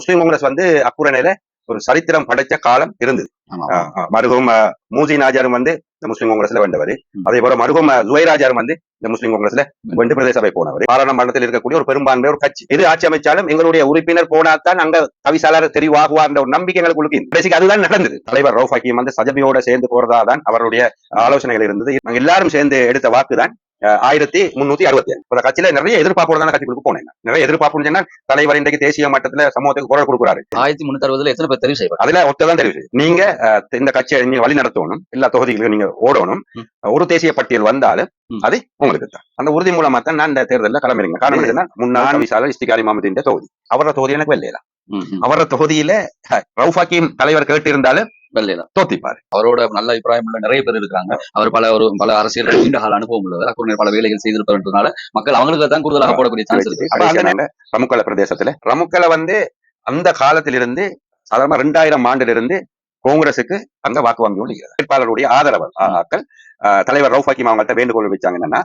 முஸ்லிம் காங்கிரஸ் வந்து அக்குரணையில ஒரு சரித்திரம் படைச்ச காலம் இருந்தது. மருகும் மூசி நாஜாரும் வந்து இந்த முஸ்லிம் காங்கிரஸ்ல வந்தவர். அதே போல மருகும் ஜுவைராஜாரும் வந்து இந்த முஸ்லிம் காங்கிரஸ்ல வந்து பிரதேச சபை போனவர். பாராளுமன்றத்தில் இருக்கக்கூடிய ஒரு பெரும்பான்மை ஒரு கட்சி. எது ஆட்சி அமைச்சாலும் எங்களுடைய உறுப்பினர் போனால்தான் அங்க தவிசாளர் தெரிவாகுவார் ஒரு நம்பிக்கை எங்களுக்கு பேசிக் அதுதான் நடந்தது. தலைவர் ரவுஃப் ஹக்கீம் வந்து சஜபியோட சேர்ந்து போறதா தான் அவருடைய ஆலோசனைகள் இருந்தது. நாங்க எல்லாரும் சேர்ந்து எடுத்த வாக்கு தான் ஆயிரத்தி முன்னூத்தி அறுபத்தி ஏழு. அந்த கட்சியில நிறைய எதிர்பார்ப்போட தான் கட்சிகளுக்கு போனேன். நிறைய எதிர்பார்ப்புன்னு சொன்னா தலைவர் இன்றைக்கு தேசிய மட்டத்துல சமூகத்துக்கு குரல் கொடுக்குறாரு. ஆயிரத்தி முன்னூத்தி அறுபதுல எத்தனை பேர் தெரிவு செய்வார் அதுல ஒத்ததான் தெரியுது நீங்க அஹ், இந்த கட்சியை நீங்க வழி நடத்தணும் எல்லா தொகுதிகளுக்கும் நீங்க ஓடணும். ஒரு தேசிய பட்டியல் வந்தாலும். அது உங்களுக்கு தான். அந்த உறுதி மூலமா தான் நான் இந்த தேர்தலில் களமிறங்க. காரணம் என்னன்னா முன்னாள் விசால இஸ்திகாரி மாமதியின் தொகுதி. அவரோட தொகுதி எனக்கு வெள்ளையில. அவரோட தொகுதியில அஹ், ரவுஃப் ஹக்கீம் தலைவர் கேட்டு இருந்தாலும் வெள்ளையில. தோத்திப்பாரு அவரோட நல்ல அபிப்பிராயம் உள்ள நிறைய பேர் இருக்காங்க அவர் பல ஒரு பல அரசியல் நீண்ட கால அனுபவம் உள்ளவர். பல வேலைகள் செய்திருப்பதுனால மக்கள் அவங்களுக்கு தான் கூடுதலாக போடக்கூடிய சான்ஸ் இருக்கு. ரமுக்கல பிரதேசத்துல. ரமுக்கல வந்து அந்த காலத்திலிருந்து சாதாரண ரெண்டாயிரம் ஆண்டுல இருந்து காங்கிரசுக்கு அங்க வாக்கு வங்கி கொண்டிருக்கிறது வேட்பாளருடைய ஆதரவு. ஆ- ஆக்கள் ஆஹ், தலைவர் ரவுஃப் ஹக்கீம் அவங்கள்ட்ட வேண்டுகோள் வச்சாங்க என்னன்னா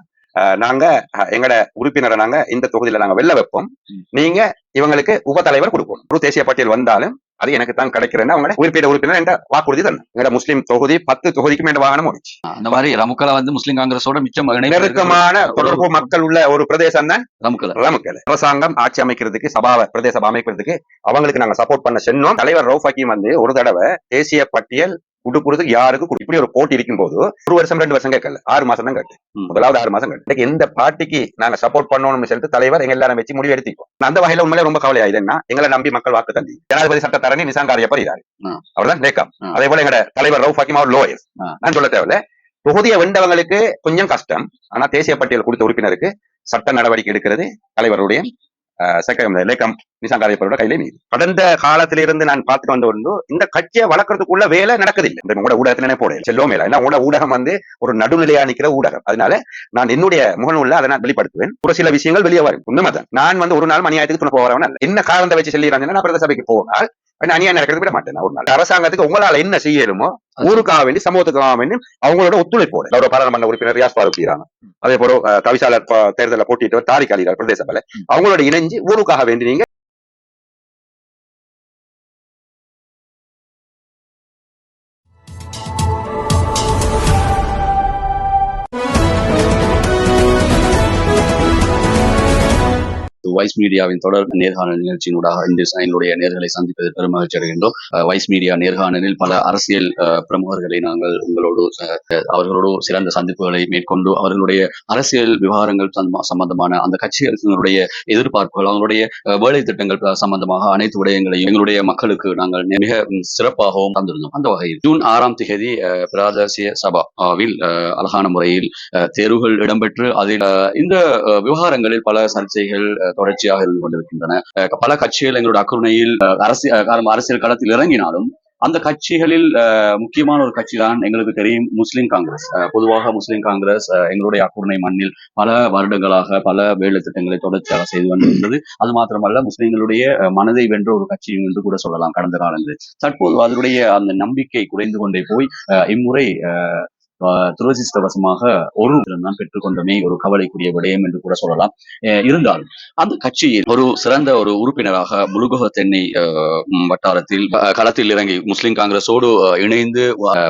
நாங்க எங்கட உறுப்பினரை நாங்க இந்த தொகுதியில நாங்க வெல்ல வைப்போம். நீங்க இவங்களுக்கு உப தலைவர் ஒரு தேசிய பட்டியல் வந்தாலும் அது எனக்கு தான் கிடைக்கிறேன்னு அவங்கள உறுப்பினர் உறுப்பினர் என்ற வாக்குறுதி தான் எங்கட முஸ்லீம் தொகுதி பத்து தொகுதிக்கும் என்ற வாகனம் ஓடிச்சு. அந்த மாதிரி ரமுக்கல வந்து முஸ்லீம் காங்கிரஸோட மிச்சம் நெருக்கமான தொடர்பு மக்கள் உள்ள ஒரு பிரதேசம் தான் ரமுக்கல. ரமுக்கல. அரசாங்கம் ஆட்சி அமைக்கிறதுக்கு சபாவை பிரதேச அமைக்கிறதுக்கு அவங்களுக்கு நாங்க சப்போர்ட் பண்ண சென்னோம். தலைவர் ரவுஃப் ஹக்கீம் வந்து ஒரு தடவை தேசிய பட்டியல் கொடுக்குறதுக்கு யாருக்கு கொடு- இப்படி ஒரு போட்டி இருக்கும் போது ஒரு வருஷம் ரெண்டு வருஷம் கேட்கல. ஆறு மாசம் தான் கேட்டு. முதலாவது ஆறு மாசம் கேட்டு எந்த பார்ட்டிக்கு நாங்க சப்போர்ட் பண்ணணும்னு சொல்லிட்டு தலைவர் எங்க எல்லாரும் வச்சு முடிவு எடுத்திப்போம் அந்த வகையில உண்மையிலே ரொம்ப கவலையா இதுன்னா எங்களை நம்பி மக்கள் வாக்கு தந்தி ஜனாதிபதி சட்டத்தரணி நிசாங் காரியப்பர் இதாரு. ஆ. அவர்தான் நேக்கம். அதே போல எங்க தலைவர் ரவுஃப் ஹக்கீம் அவர் லோயஸ் ஆ. நான் சொல்ல தேவையில்ல. தொகுதியை வென்றவங்களுக்கு கொஞ்சம் கஷ்டம். ஆனா தேசிய பட்டியல் கொடுத்த உறுப்பினருக்கு சட்ட நடவடிக்கை எடுக்கிறது தலைவருடைய சக்கரம் லேக்கம் நிசாங்காரியப்பரோட கையிலே மீது. கடந்த காலத்திலிருந்து நான் பார்த்துட்டு வந்த ஒன்று இந்த கட்சியை வளர்க்கறதுக்குள்ள வேலை நடக்குதில்லை. இந்த உங்களோட ஊடகத்திலே போட செல்லோ மேல. ஏன்னா உங்களோட ஊடகம் வந்து ஒரு நடுநிலையா நிக்கிற ஊடகம். அதனால நான் என்னுடைய முகநூல்ல அதை நான் வெளிப்படுத்துவேன். ஒரு சில விஷயங்கள் வெளியே வரும். உண்மைதான் நான் வந்து ஒரு நாள் மணியாயத்துக்கு துணை போகிறவன் என்ன காரணத்தை வச்சு சொல்லிடுறாங்கன்னா நான் பிரதேச சபைக்கு போனால் அநியாயம் நடக்கிறது விட மாட்டேன். ஒரு நாள் அரசாங்கத்துக்கு உங்களால என்ன செய்யணுமோ ஊருக்காக வேண்டி சமூகத்துக்காக வேண்டி அவங்களோட ஒத்துழைப்போட. கௌரவ பாராளுமன்ற உறுப்பினர் ரியாஸ் பாரூக் அதே போல தவிசாளர் தேர்தலில் போட்டியிட்டவர் தாரிக் அலிகார் பிரதேச சபையில. அவங்களோட இணைஞ்சு ஊருக்காக வேண்டி நீங்க வைஸ் மீடியாவின் தொடர் நேர்காணல் நிகழ்ச்சியினூடாக இன்று எங்களுடைய நேர்களை சந்திப்பதில் பெரும் மகிழ்ச்சி அடைகின்றோம். வைஸ் மீடியா நேர்காணலில் பல அரசியல் பிரமுகர்களை நாங்கள் உங்களோடு அவர்களோடு சிறந்த சந்திப்புகளை மேற்கொண்டு அவர்களுடைய அரசியல் விவகாரங்கள் சம்பந்தமான அந்த கட்சிகளுடைய எதிர்பார்ப்புகள் அவங்களுடைய வேலை திட்டங்கள் சம்பந்தமாக அனைத்து விடயங்களையும் எங்களுடைய மக்களுக்கு நாங்கள் மிக சிறப்பாகவும் தந்திருந்தோம். அந்த வகையில் ஜூன் ஆறாம் தேதி அஹ், பிராதேசிய சபாவில் அஹ், அழகான முறையில் தேர்வுகள் இடம்பெற்று அதில் இந்த விவகாரங்களில் பல சர்ச்சைகள் அஹ், தொடர்ச்சியாக இருந்து கொண்டிருக்கின்றன. பல கட்சிகள் எங்களுடைய அக்குறுணையில் அரசியல் அரசியல் களத்தில் இறங்கினாலும் அந்த கட்சிகளில் முக்கியமான ஒரு கட்சி தான் எங்களுக்கு தெரியும் முஸ்லிம் காங்கிரஸ். பொதுவாக முஸ்லிம் காங்கிரஸ் அஹ், எங்களுடைய அக்குறுணை மண்ணில் பல வருடங்களாக பல வேலை திட்டங்களை தொடர்ச்சியாக செய்து வந்திருந்தது. அது மாத்திரமல்ல முஸ்லிம்களுடைய மனதை வென்ற ஒரு கட்சியும் என்று கூட சொல்லலாம். கடந்த காலங்களில் தற்போது அதனுடைய அந்த நம்பிக்கை குறைந்து கொண்டே போய் அஹ், இம்முறை அஹ், துரதிருஷ்டவசமாக ஒரு தான் பெற்றுக்கொண்டமே ஒரு கவலைக்குரிய விடயம் என்று கூட சொல்லலாம். இருந்தாலும் அந்த கட்சியில் ஒரு சிறந்த ஒரு உறுப்பினராக முழுகுக தென்னை வட்டாரத்தில் களத்தில் இறங்கி முஸ்லிம் காங்கிரஸோடு இணைந்து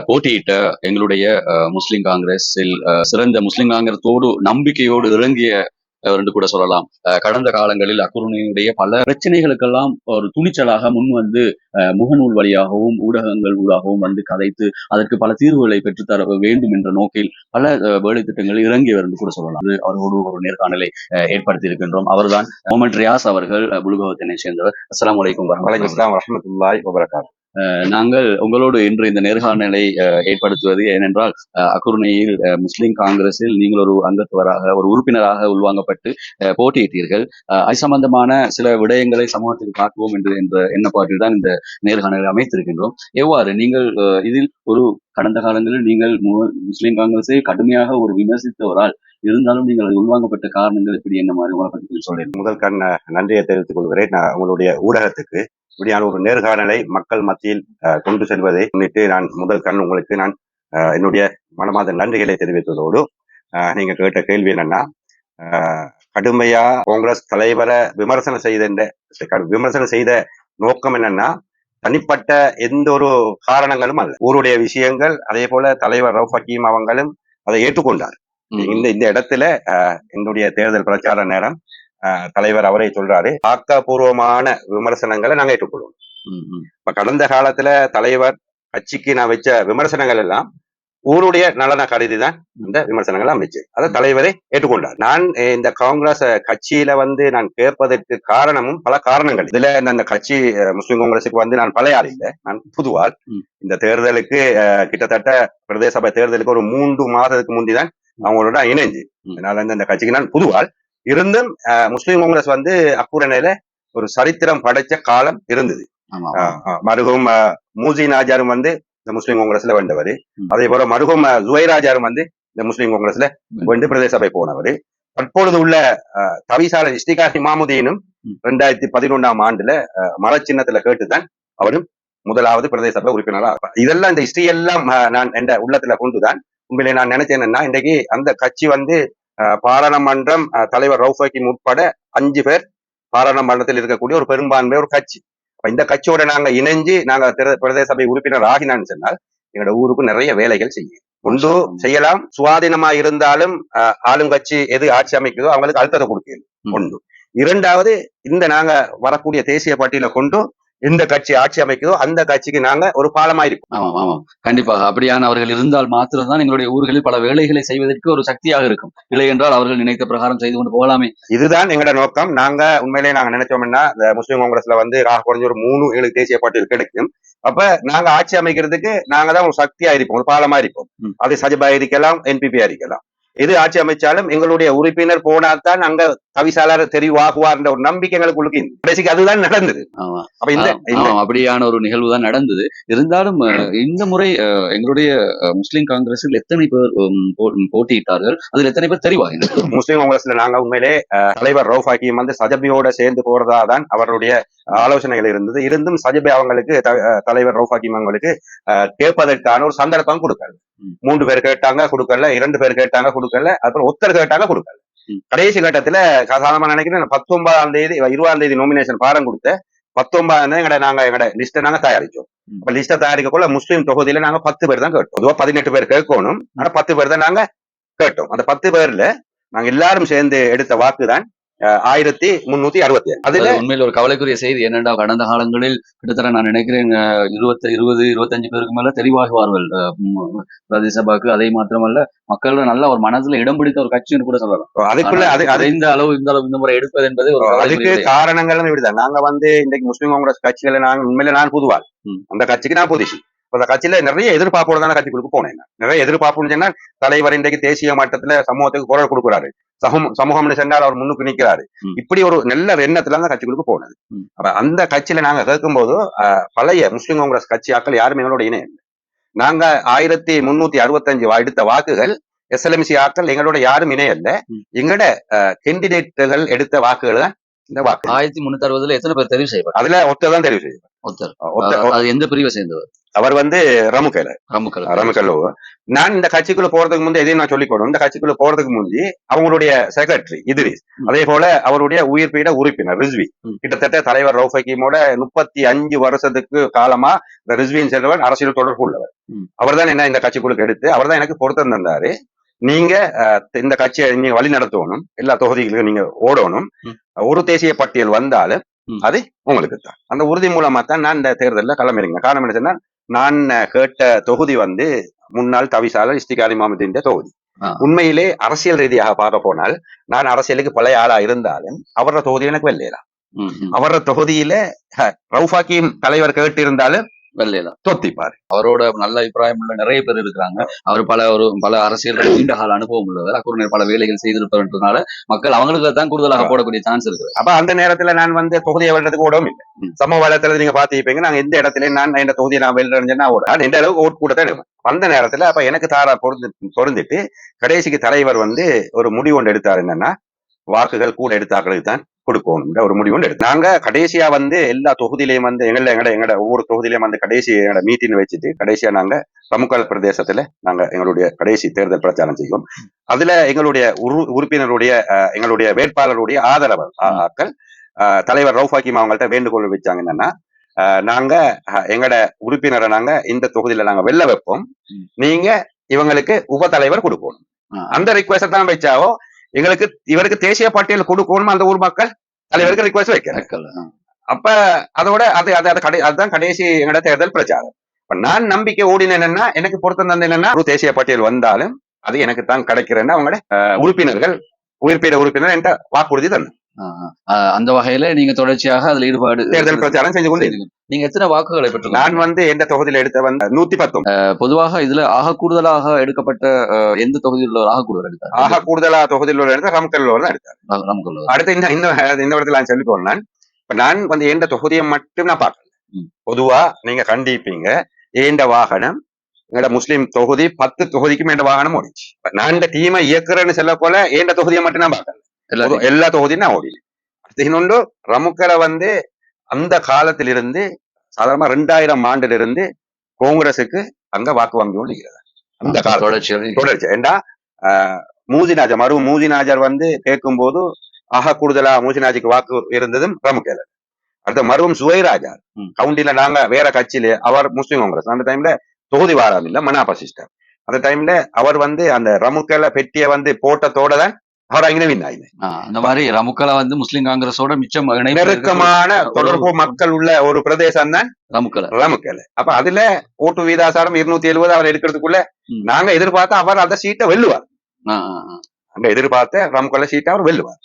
போட்டியிட்ட எங்களுடைய அஹ், முஸ்லிம் காங்கிரஸில் அஹ், சிறந்த முஸ்லிம் காங்கிரஸோடு நம்பிக்கையோடு இறங்கிய என்று கூட சொல்லலாம். கடந்த காலங்களில் அக்குருணையுடைய பல பிரச்சனைகளுக்கெல்லாம் ஒரு துணிச்சலாக முன் வந்து முகநூல் வழியாகவும் ஊடகங்கள் ஊடாகவும் வந்து கதைத்து அதற்கு பல தீர்வுகளை பெற்றுத்தர வேண்டும் என்ற நோக்கில் பல வேலை திட்டங்களில் இறங்கியவர் என்று கூட சொல்லலாம். அது அவரோடு ஒரு நேர்காணலை ஏற்படுத்தி இருக்கின்றோம். அவர்தான் முகமது ரியாஸ் அவர்கள் அஹ், புலுகவத்தினை சேர்ந்தவர். அலைக்கும் வலைக்கம் வரஹ்மத்துல்லாஹி வபரகாத்துஹு நாங்கள் உங்களோடு இன்று இந்த நேர்காணலை ஏற்படுத்துவது ஏனென்றால் அஹ், அக்குருணையில் முஸ்லிம் காங்கிரஸில் நீங்கள் ஒரு அங்கத்துவராக ஒரு உறுப்பினராக உள்வாங்கப்பட்டு அஹ், போட்டியிட்டீர்கள். அஹ், அது சம்பந்தமான சில விடயங்களை சமூகத்தில் காட்டுவோம் என்று என்ற எண்ணப்பாட்டில் தான் இந்த நேர்காணலை அமைத்திருக்கின்றோம். எவ்வாறு நீங்கள் இதில் ஒரு கடந்த காலங்களில் நீங்கள் மு- முஸ்லிம் காங்கிரஸை கடுமையாக ஒரு விமர்சித்தவரால் இருந்தாலும் நீங்கள் உள்வாங்கப்பட்ட காரணங்கள் எப்படி என்ன மாதிரி உங்களை பற்றி சொல்றேன் முதல் கண் நன்றியை தெரிவித்துக் கொள்கிறேன். நான் உங்களுடைய ஊடகத்துக்கு இப்படியான ஒரு நேர்காணலை மக்கள் மத்தியில் கொண்டு செல்வதை முன்னிட்டு நான் முதல் கண் உங்களுக்கு நான் என்னுடைய மனமார்ந்த நன்றிகளை தெரிவித்ததோடு நீங்க கேட்ட கேள்வி என்னன்னா கடுமையா காங்கிரஸ் தலைவரை விமர்சனம் செய்த விமர்சனம் செய்த நோக்கம் என்னன்னா தனிப்பட்ட எந்த ஒரு காரணங்களும் அல்ல ஊருடைய விஷயங்கள் அதே போல தலைவர் ரவுஃப் ஹக்கீம் அவங்களும் அதை ஏற்றுக்கொண்டார். இந்த இந்த இடத்துல என்னுடைய தேர்தல் பிரச்சார நேரம் தலைவர் அவரே சொல்றாரு. ஆக்கப்பூர்வமான விமர்சனங்களை நாங்க ஏற்றுக்கொள்வோம். இப்ப கடந்த காலத்துல தலைவர் கட்சிக்கு நான் வச்ச விமர்சனங்கள் எல்லாம் ஊருடைய நலன கருதி தான் இந்த விமர்சனங்கள் அமைச்சு. அதை தலைவரே ஏற்றுக்கொண்டார். நான் இந்த காங்கிரஸ் கட்சியில வந்து நான் கேட்பதற்கு காரணமும் பல காரணங்கள். இதுல இந்த- கட்சி முஸ்லிம் காங்கிரஸுக்கு வந்து நான் பழையாள் இல்லை. நான் புதுவாள். இந்த தேர்தலுக்கு கிட்டத்தட்ட பிரதேச சபை தேர்தலுக்கு ஒரு மூன்று மாதத்துக்கு முந்தி தான் அவங்களோட இணைஞ்சு. அதனால வந்து இந்த கட்சிக்கு நான் புதுவாள் இருந்தும் முஸ்லிம் காங்கிரஸ் வந்து அக்குரணையில ஒரு சரித்திரம் படைச்ச காலம் இருந்தது. மருகும் மூசி நாஜாரும் வந்து இந்த முஸ்லீம் காங்கிரஸ்ல வென்றவர் ம். அதே போல மருகும் ஜுவைராஜாரும் வந்து இந்த முஸ்லீம் காங்கிரஸ்ல வென்று பிரதேச சபை போனவர். தற்பொழுது உள்ள தவிசாளர் இஸ்டிகார் இமாமுதீனும். ரெண்டாயிரத்தி பதினொன்றாம் ஆண்டுல ஆஹ், மரச்சின்னத்துல கேட்டுதான் அவரும் முதலாவது பிரதேச சபை உறுப்பினரா. இதெல்லாம் இந்த ஹிஸ்டரி எல்லாம் நான் என்ற உள்ளத்துல கொண்டுதான். உண்மையிலே நான் நினைச்சேன் என்னன்னா இன்றைக்கு அந்த கட்சி வந்து பாராளுமன்றம் தலைவர் ரவுஃபக்கிம் உட்பட அஞ்சு பேர் பாராளுமன்றத்தில் இருக்கக்கூடிய ஒரு பெரும்பான்மை ஒரு கட்சி. இந்த கட்சியோட நாங்க இணைஞ்சு நாங்க திர- பிரதேச சபை உறுப்பினர் ஆகினான்னு சொன்னால் எங்களோட ஊருக்கு நிறைய வேலைகள் செய்யும். ஒன்று செய்யலாம். சுவாதீனமா இருந்தாலும் ஆளுங்கட்சி எது ஆட்சி அமைக்குதோ அவங்களுக்கு அழுத்தத்தை கொடுக்கணும். ஒன்று. இரண்டாவது இந்த நாங்க வரக்கூடிய தேசிய பட்டியலை கொண்டு எந்த கட்சி ஆட்சி அமைக்குதோ அந்த கட்சிக்கு நாங்க ஒரு பாலமா இருப்போம் ஆமாம் ஆமாம். கண்டிப்பாக அப்படியான அவர்கள் இருந்தால் மாத்திரம்தான் எங்களுடைய ஊர்களில் பல வேலைகளை செய்வதற்கு ஒரு சக்தியாக இருக்கும். இல்லை என்றால் அவர்கள் நினைத்த பிரகாரம் செய்து கொண்டு போகலாமே. இதுதான் எங்களோட நோக்கம். நாங்க உண்மையிலேயே நாங்க நினைச்சோம்னா இந்த முஸ்லீம் காங்கிரஸ்ல வந்து குறைஞ்ச ஒரு மூணு ஏழு தேசிய பட்டியல் கிடைக்கும். அப்ப நாங்க ஆட்சி அமைக்கிறதுக்கு நாங்க தான் ஒரு சக்தியா இருப்போம் ஒரு பாலமா இருப்போம். அது சஜபா இருக்கலாம் என்பிபியா இருக்கலாம். எது ஆட்சி அமைச்சாலும் எங்களுடைய உறுப்பினர் போனால்தான் அங்க தவிசாளர் தெரிவாகுவார்ன்ற ஒரு நம்பிக்கை இருக்கு. கடைசிக்கு அதுதான் நடந்தது. அப்ப இந்த அப்படியான ஒரு நிகழ்வு தான் நடந்தது. இருந்தாலும் இந்த முறை எங்களுடைய முஸ்லிம் காங்கிரஸில் எத்தனை பேர் போட்டியிட்டார்கள்? அதில் எத்தனை பேர் தெரிவாகினர் முஸ்லீம் காங்கிரஸ்ல நாங்க உண்மையிலே தலைவர் ரவுஃப் ஹக்கீம் வந்து சஜபியோட சேர்ந்து போறதா தான் அவருடைய ஆலோசனைகள் இருந்தது. இருந்தும் சஜபி அவங்களுக்கு தலைவர் ரவுஃப் ஹக்கீம் அவங்களுக்கு கேட்பதற்கான ஒரு சந்தர்ப்பம் கொடுக்கல. மூன்று பேர் கேட்டாங்க கொடுக்கல. இரண்டு பேர் கேட்டாங்க கொடுக்கல. அப்புறம் ஒருத்தர் கேட்டாங்க கொடுக்கல. கடைசி கட்டத்துல சாதாரணமா நினைக்கிறேன் பத்தொன்பதாம் தேதி இருபதாம் தேதி நாமினேஷன் பாடம் கொடுத்த பத்தொன்பதாம் தேதி எங்கட நாங்க எங்கட லிஸ்ட்டை நாங்க தயாரிச்சோம். அப்ப லிஸ்ட்டை தயாரிக்கக்குள்ள முஸ்லீம் தொகுதியில நாங்க பத்து பேர் தான் கேட்டோம். பொதுவா பதினெட்டு பேர் கேட்கணும். ஆனா பத்து பேர் தான் நாங்க கேட்டோம். அந்த பத்து பேர்ல நாங்க எல்லாரும் சேர்ந்து எடுத்த வாக்கு தான் ஆயிரத்தி முன்னூத்தி அறுபத்தி ஏழு. அதுல அது உண்மையில் ஒரு கவலைக்குரிய செய்தி என்னென்னா கடந்த காலங்களில் கிட்டத்தட்ட நான் நினைக்கிறேன் இருபத்தி இருபது இருபத்தஞ்சு பேருக்கு மேல உம், பிரதேசபாக்கு. அதை மாத்திரமல்ல மக்கள் நல்ல ஒரு மனசுல இடம் பிடித்த ஒரு கட்சின்னு கூட சொல்லலாம். அதுக்குள்ள அது அது குறைந்த அளவு இந்த அளவு இந்த முறை எடுப்பது என்பது ஒரு அதுக்கு. காரணங்களும் இப்படிதான் நாங்க வந்து இன்னைக்கு முஸ்லீம் காங்கிரஸ் கட்சியில நாங்க உண்மையில நான் புதுவாள். அந்த கட்சிக்கு நான் புதுசு அந்த கட்சியில நிறைய எதிர்பார்ப்போட தான் கட்சிகளுக்கு போனேன். நிறைய எதிர்பார்ப்புன்னு சொன்னா தலைவர் இன்றைக்கு தேசிய மட்டத்துல சமூகத்துக்கு குரல் கொடுக்குறாரு. சமூகம் சமூகம்னு சென்றால் அவர் முன்னுக்கு நிக்கிறாரு ம். இப்படி ஒரு நல்ல எண்ணத்துல அந்த கட்சிகளுக்கு போனது. அப்ப அந்த கட்சியில நாங்க கேட்கும்போது அஹ், பழைய முஸ்லீம் காங்கிரஸ் கட்சி ஆட்கள் யாருமே எங்களோட இணையம் இல்லை. நாங்க ஆயிரத்தி முன்னூத்தி அறுபத்தஞ்சு எடுத்த வாக்குகள் எஸ்எல்எம்சி ஆட்கள் எங்களோட யாரும் இணையல்ல ம். எங்களோட கேண்டிடேட்டுகள் எடுத்த வாக்குகள் தான் இந்த வாக்கு. ஆயிரத்தி முன்னூத்தி அறுபதுல எத்தனை பேர் தெரிவு செய்யப்பட்டார் அதுல ஒருத்தர் தான் தெரிவு செய்யும் ஒருத்தர். அது எந்த பிரிவை சேர்ந்தவர்? அவர் வந்து ரமுகல ரமுக்கல் ரமுகல்லோ நான் இந்த கட்சிக்குள்ள போறதுக்கு முந்தைய எதையும் நான் சொல்லிக்கணும். இந்த கட்சிக்குள்ள போறதுக்கு முந்தி அவங்களுடைய செக்ரட்டரி இதிரிஸ். அதே போல அவருடைய உயிர்ப்பீட உறுப்பினர் ரிஸ்வி. கிட்டத்தட்ட தலைவர் ரவுஃப் ஹக்கீமோட முப்பத்தி அஞ்சு வருஷத்துக்கு காலமா இந்த ரிஸ்வின் செல்வன் அரசியல் தொடர்பு உள்ளவர். அவர் தான் என்ன இந்த கட்சிக்குள்ள எடுத்து அவர் தான் எனக்கு பொருத்தம் தந்தாரு. நீங்க இந்த கட்சியை நீங்க வழி நடத்தணும். எல்லா தொகுதிகளுக்கும் நீங்க ஓடணும். ஒரு தேசிய பட்டியல் வந்தாலும். அது உங்களுக்கு தான். அந்த உறுதி மூலமா தான் நான் இந்த தேர்தலில் களமிறங்கினேன். காரணம் என்ன நான் கேட்ட தொகுதி வந்து முன்னாள் தவிசாளர் இஸ்திகாரி மாமதின் தொகுதி. உண்மையிலே அரசியல் ரீதியாக பார்க்க போனால் நான் அரசியலுக்கு பழைய ஆளா இருந்தாலும் அவரோட தொகுதி எனக்கு வெள்ளையலாம். அவரோட தொகுதியில அஹ், ரவுஃபாக்கிம் தலைவர் கேட்டு இருந்தாலும் வெள்ளையில தொத்திப்பார் அவரோட நல்ல அபிப்பிராயம் உள்ள நிறைய பேர் இருக்கிறாங்க. அவர் பல ஒரு பல அரசியல் நீண்ட கால அனுபவம் உள்ளவர். அக்குறனர் பல வேலைகள் செய்திருப்பதுனால மக்கள் அவங்களுக்கு தான் கூடுதலாக போடக்கூடிய சான்ஸ் இருக்கு அப்ப அந்த நேரத்துல நான் வந்து தொகுதியை வெல்றதுக்கு ஓடவும் இல்லை. சமூக வளத்துல நீங்க பாத்திருப்பீங்க நாங்க எந்த இடத்துல நான் இந்த தொகுதியை நான் வெல்றேன்னு ஓட நான் எந்த அளவுக்கு ஓட் கூட தான் எடுப்பேன். அந்த நேரத்துல அப்ப எனக்கு தாரா பொருந்து பொருந்திட்டு கடைசிக்கு தலைவர் வந்து ஒரு முடிவு ஒன்று எடுத்தார் என்னன்னா வாக்குகள் கூட எடுத்தாக்களுக்கு தான் கொடுக்கணும்ன்ற ஒரு முடிவு எடுத்து நாங்க கடைசியா வந்து எல்லா தொகுதியிலையும் வந்து எங்கள எங்கட எங்கட ஒவ்வொரு தொகுதியிலையும் வந்து கடைசி எங்கட மீட்டிங் வச்சுட்டு கடைசியா நாங்க சமுக்கல் பிரதேசத்துல நாங்க எங்களுடைய கடைசி தேர்தல் பிரச்சாரம் செய்வோம் அதுல எங்களுடைய உறு- உறுப்பினருடைய எங்களுடைய வேட்பாளருடைய ஆதரவு ஆ- ம். ஆட்கள் அஹ், தலைவர் ரவுஃப் ஹக்கீம் அவங்கள்ட்ட வேண்டுகோள் வச்சாங்க என்னன்னா நாங்க எங்கட உறுப்பினரை நாங்க இந்த தொகுதியில நாங்க வெல்ல வைப்போம். நீங்க இவங்களுக்கு உப தலைவர் கொடுக்கணும் ஆ. அந்த ரிக்வெஸ்ட் தான் வச்சாவோ எங்களுக்கு இவருக்கு தேசிய பட்டியல் கொடுக்கணும் அந்த ஊர் மக்கள் தலைவருக்கு ரிக்வெஸ்ட் ஆ. அப்ப அதோட அது அது அது கடை அதுதான் கடைசி எங்கட தேர்தல் பிரச்சாரம் இப்ப நான் நம்பிக்கை ஓடினேன் என்னன்னா எனக்கு பொருத்தம் தந்து என்னன்னா ஒரு தேசிய பட்டியல் வந்தாலும் அது எனக்கு தான் கிடைக்கிறேன்னு அவங்களோட உறுப்பினர்கள் உயிர்ப்பீட உறுப்பினர் என்கிட்ட வாக்குறுதி. ஆ, அந்த வகையில நீங்க தொடர்ச்சியாக அதுல ஈடுபாடு தேர்தல் பிரச்சாரம் செஞ்சு கொண்டு நீங்க எத்தனை வாக்குகளை பெற்று நான் வந்து எந்த தொகுதியில எடுத்த வந்து நூத்தி பத்தொன்பது. பொதுவாக இதுல ஆக கூடுதலாக எடுக்கப்பட்ட எந்த தொகுதியில் உள்ள ஆக கூடுதல் எடுத்தார்? ஆக கூடுதலா தொகுதியில் உள்ள எடுத்த ரம்கல் தான் எடுத்தார் நமக்கு அடுத்து இந்த இந்த இடத்துல நான் சொல்லி போனேன் இப்ப நான் வந்து எந்த தொகுதியை மட்டும் நான் பார்க்கல. பொதுவா நீங்க கண்டிப்பீங்க ஏண்ட வாகனம் எங்கட முஸ்லிம் தொகுதி பத்து தொகுதிக்கும் எந்த வாகனம் ஓடிச்சு. நான் இந்த டீமை இயக்குறேன்னு சொல்ல போல ஏண்ட தொகுதியை மட்டும் நான் பார்க்கல. எல்லா தொகுதியும் நான் ஓடி அடுத்து இன்னொன்று ரமுக்கரை வந்து அந்த காலத்திலிருந்து சாதாரண ரெண்டாயிரம் ஆண்டுல இருந்து காங்கிரஸுக்கு அங்க வாக்கு வங்கி இருக்கிறது. அந்த காலம் தொடர்ச்சியாக தொடர்ச்சி ஏண்டா? ஆஹ், மூசிநாஜர் மறு மூசிநாஜர் வந்து கேட்கும் போது ஆக கூடுதலா மூசிநாஜிக்கு வாக்கு இருந்ததும் ரமுக்கேல அடுத்த மருவும் சுவைராஜார் ம். கவுண்டில நாங்க வேற கட்சியில அவர் முஸ்லிம் காங்கிரஸ். அந்த டைம்ல தொகுதி வாராம் இல்ல மனாபா சிஸ்டம் அந்த டைம்ல அவர் வந்து அந்த ரமுக்கல பெட்டியை வந்து போட்டத்தோட தான் அந்த மாதிரி ரமுக்கலா வந்து முஸ்லிம் காங்கிரஸோட மிச்சம் நெருக்கமான தொடர்பு மக்கள் உள்ள ஒரு பிரதேசம் தான் ரமுக்கல ரமுக்கல அப்ப அதுல ஓட்டு வீதாசாரம் இருநூத்தி எழுபது அவர் எடுக்கிறதுக்குள்ள. நாங்க எதிர்பார்த்தா அவர் அந்த சீட்டை வெல்லுவார். அந்த எதிர்பார்த்த ரமுக்கல சீட்டை அவர் வெல்லுவார்.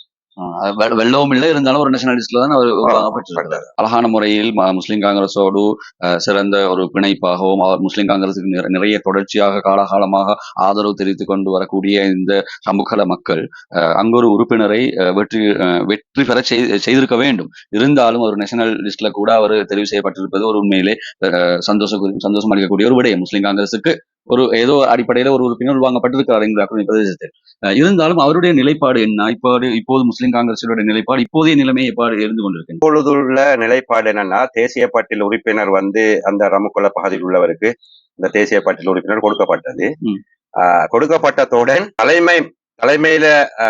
வெள்ளவும் இல்லை இருந்தாலும் ஒரு நேஷனலிஸ்ட்ல தான் அவர் அழகான முறையில் முஸ்லிம் காங்கிரஸோடு சிறந்த ஒரு பிணைப்பாகவும் அவர் முஸ்லிம் காங்கிரசுக்கு நிற- நிறைய தொடர்ச்சியாக காலகாலமாக ஆதரவு தெரிவித்துக் கொண்டு வரக்கூடிய இந்த சமூக மக்கள் அஹ், அங்கு ஒரு உறுப்பினரை வெற்றி வெற்றி பெற செய்- செய்திருக்க வேண்டும். இருந்தாலும் ஒரு நேஷனல் லிஸ்ட்ல கூட அவர் தெரிவு செய்யப்பட்டிருப்பது ஒரு உண்மையிலே சந்தோஷ சந்தோஷம் அளிக்கக்கூடிய ஒரு விடயம் முஸ்லிம் காங்கிரசுக்கு ஒரு ஏதோ அடிப்படையில ஒரு உறுப்பினர் உருவாங்கப்பட்டிருக்கிறார் எங்கள் அக்குனி பிரதேசத்தில். இருந்தாலும் அவருடைய நிலைப்பாடு என்ன? இப்போது இப்போது முஸ்லிம் காங்கிரசுடைய நிலைப்பாடு இப்போதைய நிலைமை எவ்வாறு இருந்து கொண்டிருக்கின்றது? இப்பொழுதுள்ள நிலைப்பாடு என்னன்னா தேசிய பட்டியல் உறுப்பினர் வந்து அந்த ரமுக்குள்ள பகுதியில் உள்ளவருக்கு இந்த தேசிய பட்டியல் உறுப்பினர் கொடுக்கப்பட்டது. கொடுக்கப்பட்டதுடன் தலைமை தலைமையில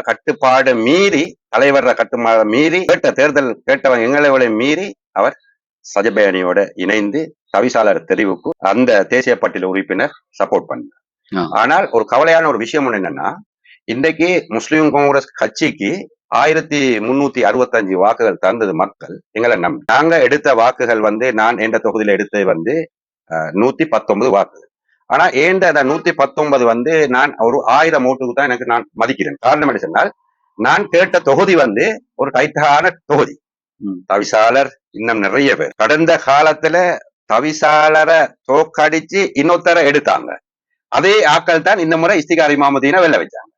கட்டுப்பாடு மீறி தலைவர் கட்டுப்பாடு மீறி கேட்ட தேர்தல் கேட்டவங்க எங்களை மீறி அவர் சஜபேனியோட இணைந்து தவிசாளர் தெரிவுக்கு அந்த தேசிய பட்டியல் உறுப்பினர் சப்போர்ட் பண்ணார் ஆ. ஆனால் ஒரு கவலையான ஒரு விஷயம் ஒண்ணு என்னன்னா இன்றைக்கு முஸ்லிம் காங்கிரஸ் கட்சிக்கு ஆயிரத்தி முன்னூத்தி அறுபத்தஞ்சு வாக்குகள் தந்தது மக்கள் எங்களை நம்பி. நாங்க எடுத்த வாக்குகள் வந்து நான் எந்த தொகுதியில எடுத்தது வந்து நூத்தி பத்தொன்பது வாக்குகள். ஆனா ஏண்ட அந்த நூத்தி பத்தொன்பது வந்து நான் ஒரு ஆயிரம் ஓட்டுக்கு தான் எனக்கு நான் மதிக்கிறேன். காரணம் என்ன சொன்னால் நான் கேட்ட தொகுதி வந்து ஒரு டைட்டான தொகுதி. தவிசாளர் இன்னும் நிறைய பேர். கடந்த காலத்துல தவிசாளரை தோக்கடிச்சு இன்னொருத்தரை எடுத்தாங்க. அதே ஆக்கள் தான் இந்த முறை இஸ்திகாரி இமாமுதீனை வெளில வச்சாங்க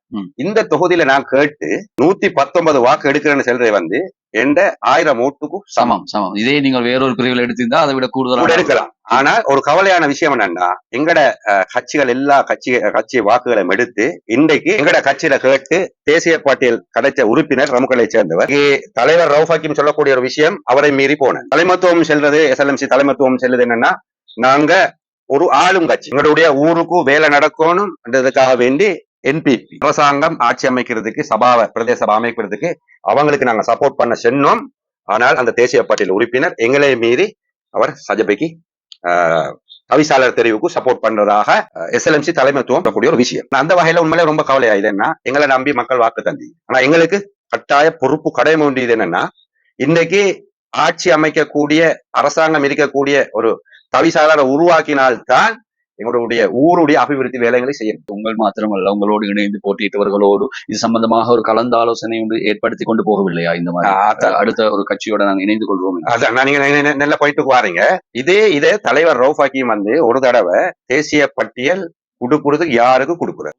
இந்த தொகுதியில நான் கேட்டு நூத்தி பத்தொன்பது வாக்கு எடுக்கிறேன்னு சொல்றது வந்து எந்த ஆயிரம் ஓட்டுக்கு சமம். சமம் இதே நீங்கள் வேறொரு பிரிவில் எடுத்திருந்தா அதை விட கூட கூடுதலாக எடுக்கலாம். ஆனால் ஒரு கவலையான விஷயம் என்னன்னா எங்கட கட்சிகள் எல்லா கட்சி கட்சி வாக்குகளையும் எடுத்து இன்றைக்கு எங்கட கட்சியில கேட்டு தேசிய பட்டியல் கிடைச்ச உறுப்பினர் ரமுக்களை சேர்ந்தவர் தலைவர் ரவுஃபாக்கிம் சொல்லக்கூடிய ஒரு விஷயம் அவரை மீறி போன தலைமத்துவம் செல்றது எஸ்எல்எம்சி தலைமத்துவம் செல்லுது என்னன்னா நாங்க ஒரு ஆளும் கட்சி. எங்களுடைய ஊருக்கு வேலை நடக்கணும்ன்றதுக்காக வேண்டி என்பிபி அரசாங்கம் ஆட்சி அமைக்கிறதுக்கு சபாவை பிரதேச சபை அமைக்கிறதுக்கு அவங்களுக்கு நாங்க சப்போர்ட் பண்ண சென்னோம். ஆனால் அந்த தேசிய பட்டியல் உறுப்பினர் எங்களை மீறி அவர் சஜபைக்கு ஆஹ், தவிசாளர் தெரிவுக்கு சப்போர்ட் பண்றதாக எஸ்எல்எம்சி தலைமைத்துவம் கூடிய ஒரு விஷயம். அந்த வகையில உண்மையிலே ரொம்ப கவலையா இது என்ன எங்களை நம்பி மக்கள் வாக்கு தந்தி. ஆனா எங்களுக்கு கட்டாய பொறுப்பு கடமை வேண்டியது என்னன்னா இன்னைக்கு ஆட்சி அமைக்கக்கூடிய அரசாங்கம் இருக்கக்கூடிய ஒரு தவிசாளரை உருவாக்கினால்தான் எங்களுடைய ஊருடைய அபிவிருத்தி வேலைகளை செய்ய முடியும். உங்கள் மாத்திரமல்ல உங்களோடு இணைந்து போட்டியிட்டவர்களோடு இது சம்பந்தமாக ஒரு கலந்த ஆலோசனை ஒன்று ஏற்படுத்தி கொண்டு போகவில்லையா இந்த மாதிரி? அடுத்த ஒரு கட்சியோட நாங்கள் இணைந்து கொள்வோம். அதான் நீங்க நல்ல போயிட்டு வாரீங்க. இதே இதே தலைவர் ரவுஃபாக்கியும் வந்து ஒரு தடவை தேசிய பட்டியல் கொடுக்கறதுக்கு யாருக்கு கொடுக்குறாரு?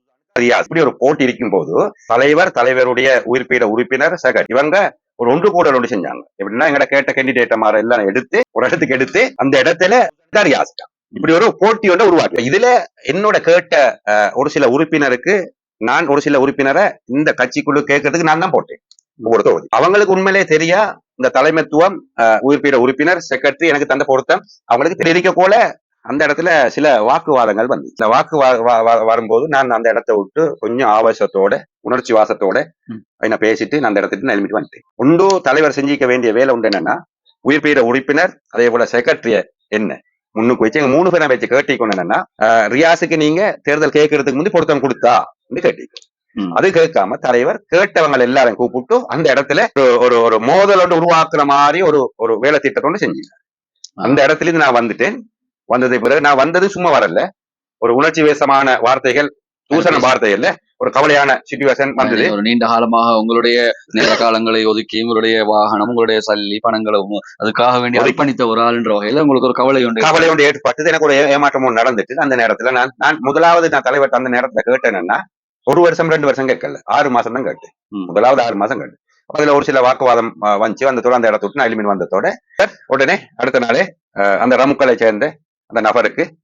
இப்படி ஒரு போட்டி இருக்கும் போது தலைவர் தலைவருடைய உறுப்பினர் உறுப்பினர் செகண்ட் இவங்க ஒரு ஒன்று கூடல் ஒன்று செஞ்சாங்க. எப்படின்னா எங்கட கேட்ட கேண்டிடேட்ட மாதிரி எல்லாம் எடுத்து ஒரு இடத்துக்கு எடுத்து அந்த இடத்துல யாசிட்டான் இப்படி ஒரு போட்டி ஒன்று உருவாக்கி. இதுல என்னோட கேட்ட ஒரு சில உறுப்பினருக்கு நான் ஒரு சில உறுப்பினரை இந்த கட்சிக்குள்ள கேட்கறதுக்கு நான் தான் போட்டேன். ஒவ்வொரு தொகுதி. அவங்களுக்கு உண்மையிலே தெரியா இந்த தலைமைத்துவம் அஹ், உறுப்பினர் உறுப்பினர் செக்ரட்டரி எனக்கு தந்த பொருத்தம். அவங்களுக்கு தெரிவிக்க போல அந்த இடத்துல சில வாக்குவாதங்கள் வந்து இந்த வாக்கு வரும்போது நான் அந்த இடத்த விட்டு கொஞ்சம் ஆவேசத்தோட உணர்ச்சி வாசத்தோட. என்ன பேசிட்டு நான் அந்த இடத்துக்கு எழுப்பிட்டு வந்துட்டேன். உண்டு தலைவர் செஞ்சிக்க வேண்டிய வேலை உண்டு என்னன்னா உயிர் பெய்த உறுப்பினர் அதே போல செக்ரட்டரிய என்ன? முன்னுக்கு வச்சு எங்க மூணு பேரை வச்சு கேட்டிக்கொண்டு என்னன்னா ரியாஸுக்கு நீங்க தேர்தல் கேட்கறதுக்கு முந்தி பொருத்தம் கொடுத்தா கேட்டிக்கோ. அது கேட்காம தலைவர் கேட்டவங்க எல்லாரும் கூப்பிட்டு அந்த இடத்துல ஒரு- ஒரு மோதல் ஒன்று உருவாக்குற மாதிரி ஒரு ஒரு வேலை திட்டத்தை ஒன்று செஞ்சீங்க. அந்த இடத்துல இருந்து நான் வந்துட்டேன். வந்ததை பிறகு நான் வந்தது சும்மா வரல. ஒரு உணர்ச்சி வேசமான வார்த்தைகள் தூசண வார்த்தைகள்ல ஒரு கவலையான சுச்சுவேஷன் வந்தது. ஒரு நீண்ட காலமாக உங்களுடைய நேர காலங்களை ஒதுக்கி உங்களுடைய வாகனம் உங்களுடைய சல்லி பணங்களும் அதுக்காக வேண்டி. அர்ப்பணித்த ஒரு ஆளுன்ற வகையில உங்களுக்கு ஒரு கவலை உண்டு. கவலை ஒன்று ஏற்பட்டது. எனக்கு ஒரு ஏ- ஏமாற்றம் ஒன்று நடந்துட்டு அந்த நேரத்துல நான் நான் முதலாவது நான் தலைவர் அந்த நேரத்துல கேட்டேன்னா ஒரு வருஷம் ரெண்டு வருஷம் கேட்கல. ஆறு மாசம் தான் கேட்டேன். முதலாவது ஆறு மாசம் அப்ப அதுல ஒரு சில வாக்குவாதம் வந்துச்சு. அந்த இடத்த விட்டு நான் எலிமின் வந்ததோட உடனே அடுத்த நாளே அந்த ரமுக்களை சேர்ந்த அந்த நபருக்கு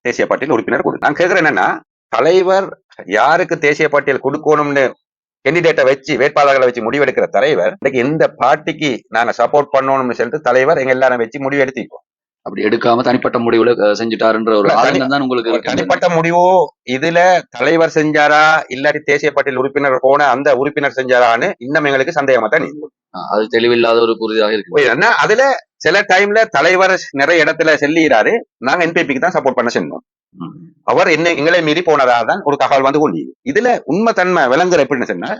தேசிய பட்டியல் உறுப்பினர் கொடு நான் கேக்குறேன் என்னன்னா தலைவர் யாருக்கு தேசிய பட்டியல் கொடுக்கணும்னு கேண்டிடேட்டை வச்சு வேட்பாளர்களை வச்சு முடிவெடுக்கிற தலைவர் இன்னைக்கு எந்த பார்ட்டிக்கு நாங்க சப்போர்ட் பண்ணணும்னு சொல்லிட்டு தலைவர் எங்க எல்லாரும் வச்சு முடிவெடுத்திருக்கோம் அப்படி எடுக்காம தனிப்பட்ட முடிவுல செஞ்சுட்டாருன்ற ஒரு இல்ல, தனி- உங்களுக்கு. தனிப்பட்ட முடிவோ இதுல தலைவர் செஞ்சாரா இல்லாட்டி தேசிய பட்டியல் உறுப்பினர் போன அந்த உறுப்பினர் செஞ்சாரான்னு இன்னும் எங்களுக்கு சந்தேகமா தான் அது தெளிவில்லாத ஒரு புரிதாக இருக்கு அதுல சில டைம்ல தலைவர் நிறைய இடத்துல செல்லுகிறாரு நாங்க என்பிபிக்கு தான் சப்போர்ட் பண்ண சென்றோம் ம். அவர் என்ன எங்களை மீறி போனதா தான் ஒரு தகவல் வந்து கொள்ளியது இதுல உண்மை தன்மை விளங்குற எப்படின்னு சொன்னா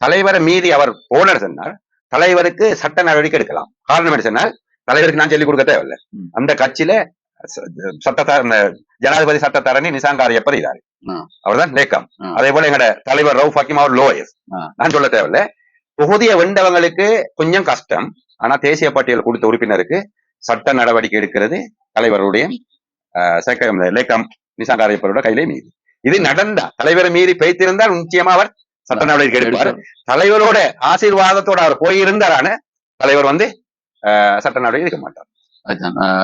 தலைவரை மீறி அவர் போனர் சொன்னார் தலைவருக்கு சட்ட நடவடிக்கை எடுக்கலாம் காரணம் என்ன சொன்னால் தலைவருக்கு நான் சொல்லிக் கொடுக்க தேவையில்ல. அந்த கட்சியில சட்டத்தர ஜனாதிபதி சட்டத்தரணி நிசாங்காரியப்பர் இதாரு ஆ. அவர்தான் லேக்கம். அதே போல எங்கட தலைவர் ரவுஃப் ஹக்கீம் அவர் லோயர். நான் சொல்ல தேவையில்ல தொகுதியை வென்றவங்களுக்கு கொஞ்சம் கஷ்டம் ஆனா தேசிய பட்டியல் கொடுத்த உறுப்பினருக்கு சட்ட நடவடிக்கை எடுக்கிறது தலைவருடைய சக்க- லேக்கம் நிசாங்காரியப்பரோட கையிலே மீறி இது நடந்தா தலைவரை மீறி பேய்த்திருந்தால் நிச்சயமா அவர் சட்ட நடவடிக்கை எடுப்பார் தலைவரோட ஆசீர்வாதத்தோட அவர் போயிருந்தாரான தலைவர் வந்து சட்ட நடவடிக்கை எடுக்க மாட்டார்.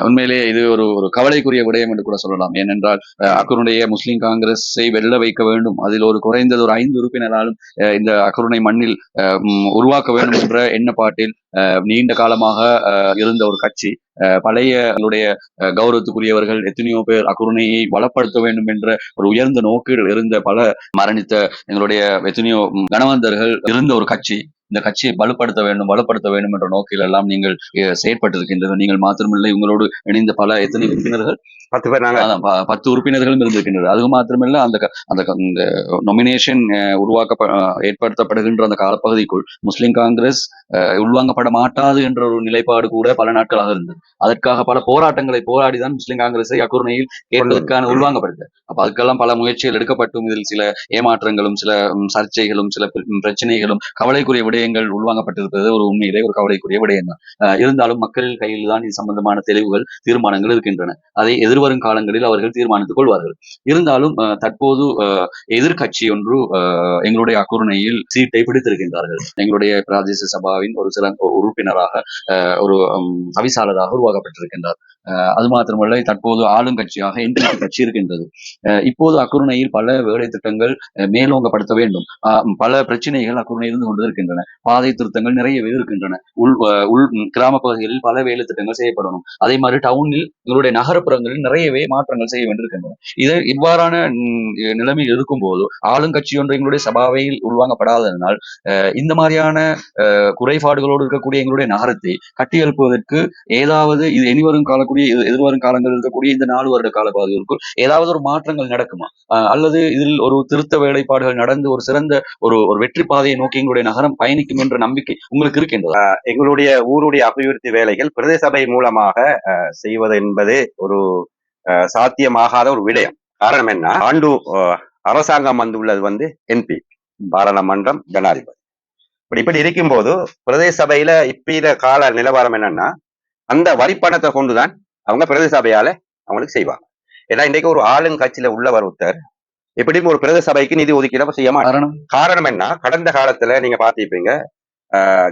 உண்மையிலேயே இது ஒரு ஒரு கவலைக்குரிய விடயம் என்று கூட சொல்லலாம். ஏனென்றால் அக்கருடைய முஸ்லிம் காங்கிரஸை வெல்ல வைக்க வேண்டும். அதில் ஒரு குறைந்தது ஒரு ஐந்து உறுப்பினராலும் இந்த அக்கருணை மண்ணில் அஹ், உருவாக்க வேண்டும் என்ற எண்ணப்பாட்டில் நீண்ட காலமாக அஹ், இருந்த ஒரு கட்சி அஹ், பழைய கௌரவத்துக்குரியவர்கள் எத்தனையோ பேர் அக்குருணையை வளப்படுத்த வேண்டும் என்ற ஒரு உயர்ந்த நோக்கில் இருந்த பல மரணித்த எங்களுடைய எத்தனையோ கணவந்தர்கள் இருந்த ஒரு கட்சி இந்த கட்சியை வலுப்படுத்த வேண்டும் வலுப்படுத்த வேண்டும் என்ற நோக்கில் எல்லாம் நீங்கள் செயற்பட்டிருக்கின்றது நீங்கள் மாத்திரமில்லை உங்களோடு இணைந்த பல எத்தனை உறுப்பினர்கள்? பத்து பேர் பத்து உறுப்பினர்களும் இருந்திருக்கின்றது அது மாத்திரமில்ல அந்த அந்த நொமினேஷன் உருவாக்க ஏற்படுத்தப்படுகின்ற அந்த காலப்பகுதிக்குள் முஸ்லிம் காங்கிரஸ் உள்வாங்கப்பட மாட்டாது என்ற ஒரு நிலைப்பாடு கூட பல நாட்களாக இருந்தது. அதற்காக பல போராட்டங்களை போராடிதான் முஸ்லிம் காங்கிரஸை அக்குறுணையில் ஏற்பதற்கான உள்வாங்கப்படுது அப்ப அதுக்கெல்லாம் பல முயற்சிகள் எடுக்கப்பட்டும். இதில் சில ஏமாற்றங்களும் சில சர்ச்சைகளும் சில பிரச்சனைகளும் கவலைக்குரிய விடயங்கள் உள்வாங்கப்பட்டிருப்பது ஒரு உண்மையிலே ஒரு கவலைக்குரிய விடயம் தான். இருந்தாலும் மக்கள் கையில் தான் இது சம்பந்தமான தெளிவுகள் தீர்மானங்கள் இருக்கின்றன. அதை எதிர்வரும் காலங்களில் அவர்கள் தீர்மானித்துக் கொள்வார்கள். இருந்தாலும் அஹ், தற்போது அஹ், ஒன்று அஹ், எங்களுடைய அக்குறுணையில் சீட்டை பிடித்திருக்கின்றார்கள். எங்களுடைய பிராதேச சபாவின் ஒரு சில உறுப்பினராக அஹ், ஒரு ம், தவிசாளராக உருவாக்கப்பட்டிருக்கின்றார். அது மாத்திரமல்ல தற்போது ஆளுங்கட்சியாக என்பிபி கட்சி இருக்கின்றது? இப்போது அக்குறுணையில் பல வேலை திட்டங்கள் மேலோங்கப்படுத்த வேண்டும். பல பிரச்சனைகள் அக்குறுணையில் இருந்து கொண்டு இருக்கின்றன. பாதை திருத்தங்கள் நிறையவே இருக்கின்றன. உள் உள் கிராம பகுதிகளில் பல வேலை திட்டங்கள் செய்யப்படணும். அதே மாதிரி டவுனில் எங்களுடைய நகரப்புறங்களில் நிறையவே மாற்றங்கள் செய்ய வேண்டியிருக்கின்றன. இது இவ்வாறான நிலைமையில் இருக்கும் போது ஆளுங்கட்சி ஒன்று எங்களுடைய சபாவையில் உள்வாங்கப்படாததனால் அஹ், இந்த மாதிரியான அஹ், குறைபாடுகளோடு இருக்கக்கூடிய எங்களுடைய நகரத்தை கட்டியெழுப்புவதற்கு ஏதாவது இது இனிவரும் காலக்கூடிய இருக்கக்கூடிய எதிர்வரும் காலங்களில் இருக்கக்கூடிய இந்த நாலு வருட காலப்பகுதிகளுக்குள் ஏதாவது ஒரு மாற்றங்கள் நடக்குமா? அஹ், அல்லது இதில் ஒரு திருத்த வேலைப்பாடுகள் நடந்து ஒரு சிறந்த ஒரு ஒரு வெற்றி பாதையை நோக்கி எங்களுடைய நகரம் பயணிக்கும் என்ற நம்பிக்கை உங்களுக்கு இருக்கின்றது? எங்களுடைய ஊருடைய அபிவிருத்தி வேலைகள் பிரதேச சபை மூலமாக அஹ், செய்வது என்பது ஒரு அஹ், சாத்தியமாகாத ஒரு விடயம். காரணம் என்ன? ஆண்டு அரசாங்கம் வந்துள்ளது வந்து என்பி பாராளுமன்றம் ஜனாதிபதி. இப்படி இப்படி இருக்கும்போது பிரதேச சபையில இப்ப கால நிலவரம் என்னன்னா அந்த வரிப்பணத்தை கொண்டுதான் அவங்க பிரதேச சபையால அவங்களுக்கு செய்வாங்க. ஏன்னா இன்றைக்கு ஒரு ஆளுங்கட்சியில உள்ளவர் ஒருத்தர் எப்படியும் ஒரு பிரதேச சபைக்கு நிதி ஒதுக்கீடு செய்ய மாட்டார். காரணம்? என்ன? கடந்த காலத்துல நீங்க பாத்திருப்பீங்க